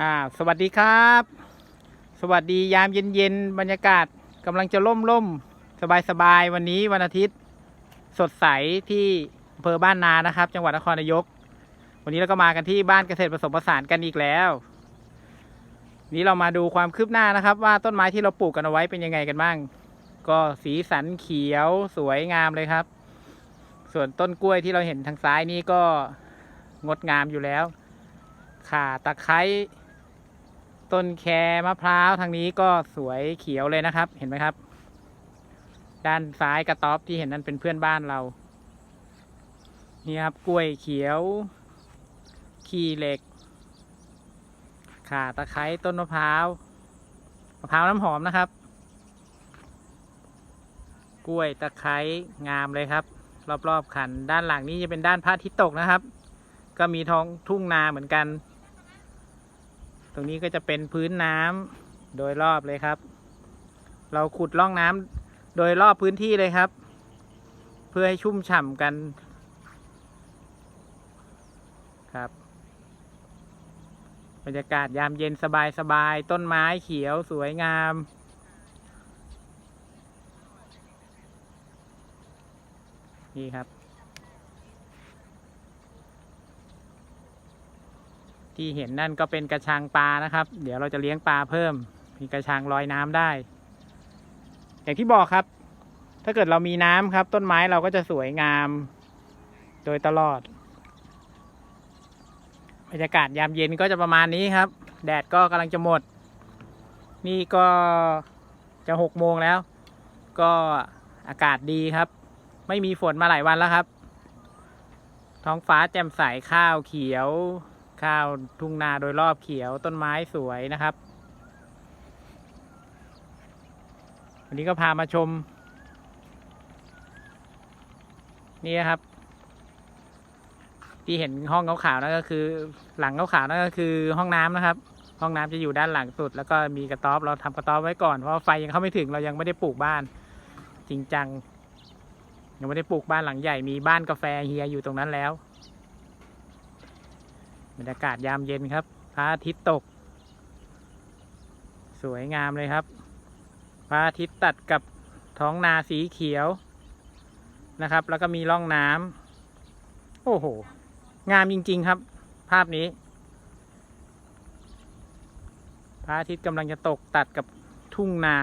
อ่าสวัสดีครับ สวัสดียามเย็นๆบรรยากาศกำลังจะล่มล่มสบายสบายวันนี้วันอาทิตย์ สดใสที่อำเภอบ้านนานะครับ จังหวัดนครนายก วันนี้เราก็มากันที่บ้านเกษตรผสมผสานกันอีกแล้ว นี้เรามาดูความคืบหน้านะครับ ว่าต้นไม้ที่เราปลูกกันเอาไว้เป็นยังไงกันบ้าง ก็สีสันเขียวสวยงามเลยครับ ส่วนต้นกล้วยที่เราเห็นทางซ้ายนี่ก็งดงามอยู่แล้วข่าตะไคร้ ต้นแคมะพร้าวทางนี้ก็สวยเขียวเลยนะครับ เห็นไหมครับ ด้านซ้ายกระต๊อบที่เห็นนั่นเป็นเพื่อนบ้านเรา นี่ครับกล้วยเขียว ขี้เหล็ก ข่าตะไคร้ต้นมะพร้าวมะพร้าวน้ำหอมนะครับ กล้วยตะไคร้งามเลยครับ รอบๆขันด้านหลังนี้จะเป็นด้านพระอาทิตย์ตกนะครับ ก็มีท้องทุ่งนาเหมือนกัน ตรงนี้ก็จะเป็นพื้นน้ำโดยรอบเลยครับ เราขุดร่องน้ำโดยรอบพื้นที่เลยครับ เพื่อให้ชุ่มฉ่ำกันครับบรรยากาศยามเย็นสบายๆต้นไม้เขียวสวยงาม นี่ครับ ที่เห็นนั่นก็เป็นกระชังปลานะครับ เดี๋ยวเราจะเลี้ยงปลาเพิ่ม มีกระชังลอยน้ำได้ อย่างที่บอกครับ ถ้าเกิดเรามีน้ำครับ ต้นไม้เราก็จะสวยงาม โดยตลอดบรรยากาศยามเย็นก็จะประมาณนี้ครับ แดดก็กำลังจะหมด นี่ก็จะหกโมงแล้ว ก็อากาศดีครับ ไม่มีฝนมาหลายวันแล้วครับ ท้องฟ้าแจ่มใสข้าวเขียว ข้าวทุ่งนาโดยรอบเขียวต้นไม้สวยนะครับ วันนี้ก็พามาชม นี่ครับ ที่เห็นห้องขาวๆนั่นก็คือ หลังขาวๆนั่นก็คือห้องน้ำนะครับ ห้องน้ำจะอยู่ด้านหลังสุด แล้วก็มีกระต๊อบเราทำกระต๊อบไว้ก่อนเพราะไฟยังเข้าไม่ถึงเรายังไม่ได้ปลูกบ้าน จริงจังยังไม่ได้ปลูกบ้านหลังใหญ่มีบ้านกาแฟเฮียอยู่ตรงนั้นแล้ว บรรยากาศยามเย็นครับพระอาทิตย์ตก สวยงามเลยครับพระอาทิตย์ตัดกับท้องนาสีเขียวนะครับ แล้วก็มีร่องน้ำโอ้โห งามจริง ๆครับ ภาพนี้พระอาทิตย์กำลังจะตกตัดกับทุ่งนา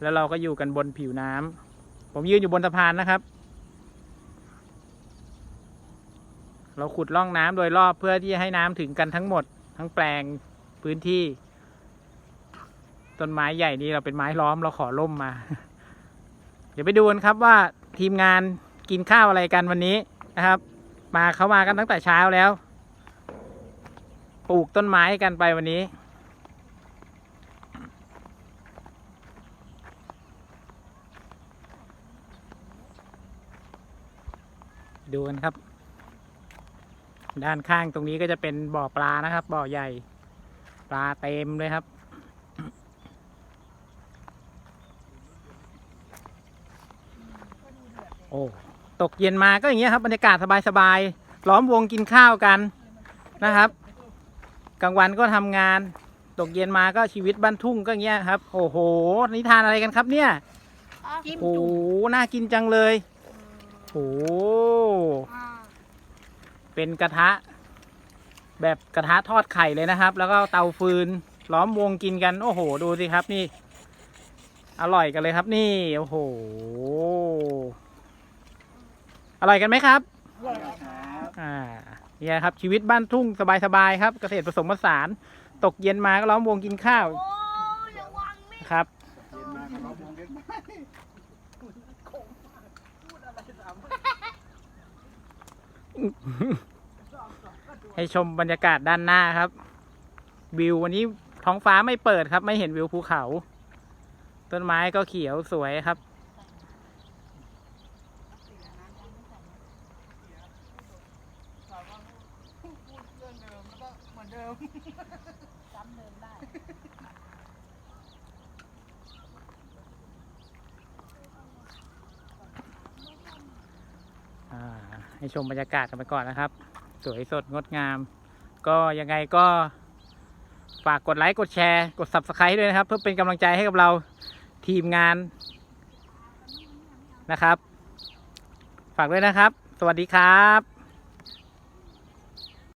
แล้วเราก็อยู่กันบนผิวน้ำผมยืนอยู่บนสะพานนะครับ เราขุดร่องน้ำโดยรอบเพื่อที่จะให้น้ำถึงกันทั้งหมด ทั้งแปลงพื้นที่ ต้นไม้ใหญ่นี้เราเป็นไม้ล้อมเราขอร่มมา เดี๋ยวไปดูกันครับว่าทีมงานกินข้าวอะไรกันวันนี้นะครับ มาเขามากันตั้งแต่เช้าแล้ว ปลูกต้นไม้กันไปวันนี้ดูกันครับ ด้านข้างตรงนี้ก็จะเป็นบ่อปลานะครับ บ่อใหญ่ ปลาเต็มเลยครับ โอ้ตกเย็นมาก็อย่างเงี้ยครับบรรยากาศสบายๆล้อมวงกินข้าวกันนะครับ กลางวันก็ทำงาน ตกเย็นมาก็ชีวิตบ้านทุ่งก็อย่างเงี้ยครับ โอ้โหนี่ทานอะไรกันครับเนี่ยจิ้มโอ้จุ่โหมน่ากินจังเลยโอ้โหอ่า เป็นกระทะ แบบกระทะทอดไข่เลยนะครับ แล้วก็เตาฟืนล้อมวงกินกัน โอ้โห ดูสิครับนี่ อร่อยกันเลยครับนี่ โอ้โห อร่อยกันไหมครับอ่าเนี่ยครับ ชีวิตบ้านทุ่งสบายๆครับ เกษตรผสมผสาน ตกเย็นมาก็ล้อมวงกินข้าวโอ้ระวังไม่ครับ ให้ชมบรรยากาศด้านหน้าครับ วิววันนี้ท้องฟ้าไม่เปิดครับ ไม่เห็นวิวภูเขา ต้นไม้ก็เขียวสวยครับ ให้ชมบรรยากาศกันไปก่อนนะครับ สวยสดงดงาม ก็ยังไงก็ ฝากกดไลค์กดแชร์ กด subscribe ด้วยนะครับ เพื่อเป็นกำลังใจให้กับเราทีมงานนะครับ ฝากด้วยนะครับ สวัสดีครับ